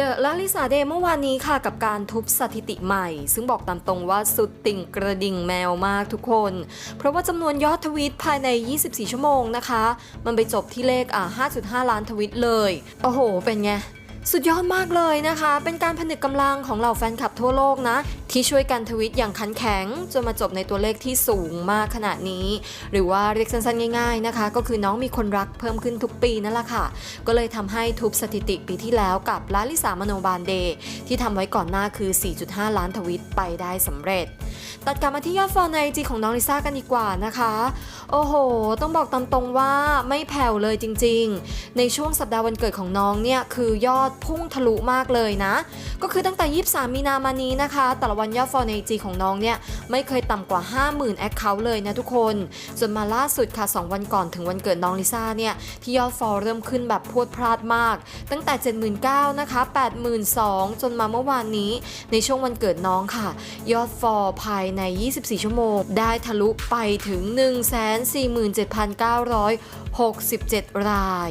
เดอะลาลิซาเดเมื่อวานนี้ค่ะกับการทุบสถิติใหม่ ซึ่งบอกตามตรงว่าสุดติ่งกระดิ่งแมวมากทุกคน เพราะว่าจำนวนยอดทวิตภายใน 24 ชั่วโมงนะคะ มันไปจบที่เลขอ่า5.5 ล้านทวิตเลย โอ้โห เป็นไงสุดยอดมากเลยนะคะ เป็นการผนึกกำลังของเหล่าแฟนคลับทั่วโลกนะที่ช่วยกันทวิตอย่างขันแข็ง จนมาจบในตัวเลขที่สูงมากขนาดนี้ หรือว่าเรียกสั้นๆง่ายๆนะคะ ก็คือน้องมีคนรักเพิ่มขึ้นทุกปีนั่นแหละค่ะ ก็เลยทำให้ทุบสถิติปีที่แล้วกับลาลิสามโนบาลเดย์ที่ทำไว้ก่อนหน้าคือ 4.5 ล้านทวิตไปได้สำเร็จ ตัดกลับมาที่ยอดฟอลในจีของน้องลิซ่ากันดีกว่านะคะ โอ้โห ต้องบอกตามตรงว่าไม่แผ่วเลยจริง ๆ ในช่วงสัปดาห์วันเกิดของน้องเนี่ยคือยอดพุ่งทะลุมากเลยนะ ก็คือตั้งแต่ 23 มีนามานี้นะคะแต่ละวันยอดฟอลในจีของน้องเนี่ยไม่เคยต่ำกว่า 50,000แอคเคาท์เลยนะทุกคนจนมาล่าสุดค่ะ 2 วันก่อนถึงวันเกิดน้องลิซ่าเนี่ยที่ยอดฟอลเริ่มขึ้นแบบพรวดพลาดมาก ตั้งแต่ 79,000นะคะ82,000 จนมาเมื่อวานนี้ ในช่วงวันเกิดน้องค่ะ ยอดฟอลภายใน 24 ชั่วโมง ได้ทะลุไปถึง 147,967 ราย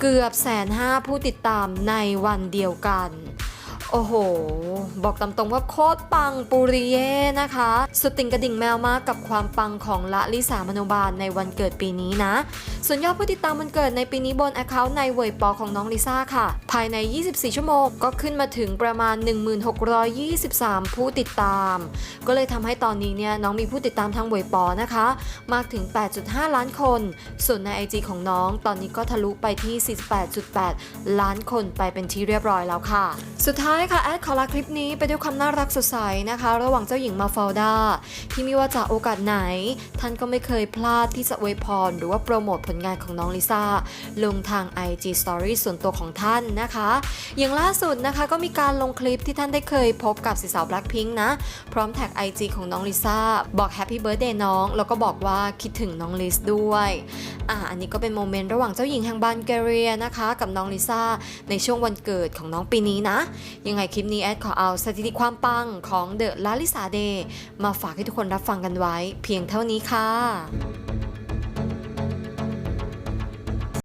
เกือบแสนห้าผู้ติดตามในวันเดียวกัน โอ้โห บอกตามตรงว่าโคตรปังปุริเย่นะคะ สุดติ่งกระดิ่งแมวมากกับความปังของละลิสามโนบาลในวันเกิดปีนี้นะ ส่วนยอดผู้ติดตามวันเกิดในปีนี้บนแอคเคาท์ในเวยปอของน้องลิซ่าค่ะ ภายใน 24 ชั่วโมงก็ขึ้นมาถึงประมาณ 1623 ผู้ติดตาม ก็เลยทำให้ตอนนี้เนี่ยน้องมีผู้ติดตามทางเวยปอนะคะ มากถึง 8.5 ล้านคน ส่วนใน IG ของน้องตอนนี้ก็ทะลุไปที่ 48.8 ล้านคนไปเป็นที่เรียบร้อยแล้วค่ะ สุดท้ายค่ะแอดขอลาคลิปนี้ไปด้วยความน่ารักสดใสนะคะ ระหว่างเจ้าหญิงมาฟาลดาที่ไม่ว่าจะโอกาสไหน ท่านก็ไม่เคยพลาดที่จะอวยพร หรือว่าโปรโมทผลงานของน้องลิซ่าลงทาง IG Story ส่วนตัวของท่านนะคะ อย่างล่าสุดนะคะก็มีการลงคลิปที่ท่านได้เคยพบกับสีสาว Blackpink นะ พร้อมแท็ก IG ของน้องลิซ่าบอก Happy Birthday น้อง แล้วก็บอกว่าคิดถึงน้องลิสด้วยอ่าอันนี้ก็เป็นโมเมนต์ระหว่างเจ้าหญิงแห่งบันแกเรียนะคะ กับน้องลิซ่าในช่วงวันเกิดของน้องปีนี้นะยังไงคลิปนี้แอดขอเอาสถิติความปังของเดอะลาลิซาเดมาฝากให้ทุกคนรับฟังกันไว้ เพียงเท่านี้ค่ะ